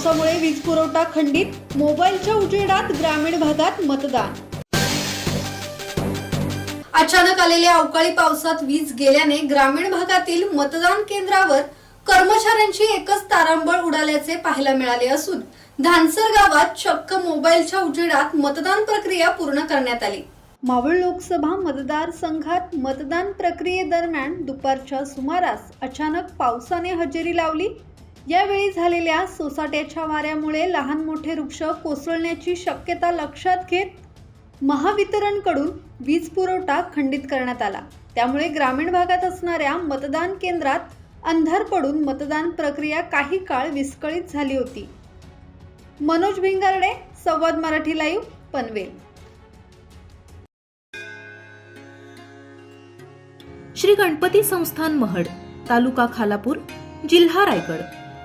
पावसामुळे वीज पुरवठा खंडित मोबाईलच्या उजेडात ग्रामीण भागात मतदान. अचानक आलेल्या अवकाळी पावसात वीज गेल्याने ग्रामीण भागातील मतदान केंद्रावर कर्मचाऱ्यांची एकच तारांबळ उडाल्याचे पाहायला मिळाले असून धानसर गावात चक्क मोबाईलच्या उजेडात मतदान प्रक्रिया पूर्ण करण्यात आली. मावळ लोकसभा मतदारसंघात मतदान प्रक्रियेदरम्यान दुपारच्या सुमारास अचानक पावसाने हजेरी लावली यावेळी झालेल्या सोसाट्याच्या वाऱ्यामुळे लहान मोठे वृक्ष कोसळण्याची शक्यता लक्षात घेत महावितरणकडून वीज पुरवठा खंडित करण्यात आला. त्यामुळे ग्रामीण भागात असणाऱ्या मतदान केंद्रात अंधार पडून मतदान प्रक्रिया काही काळ विस्कळीत झाली होती. मनोज भिंगारडे संवाद मराठी लाईव्ह पनवेल. श्री गणपती संस्थान महड तालुका खालापूर जिल्हा रायगड.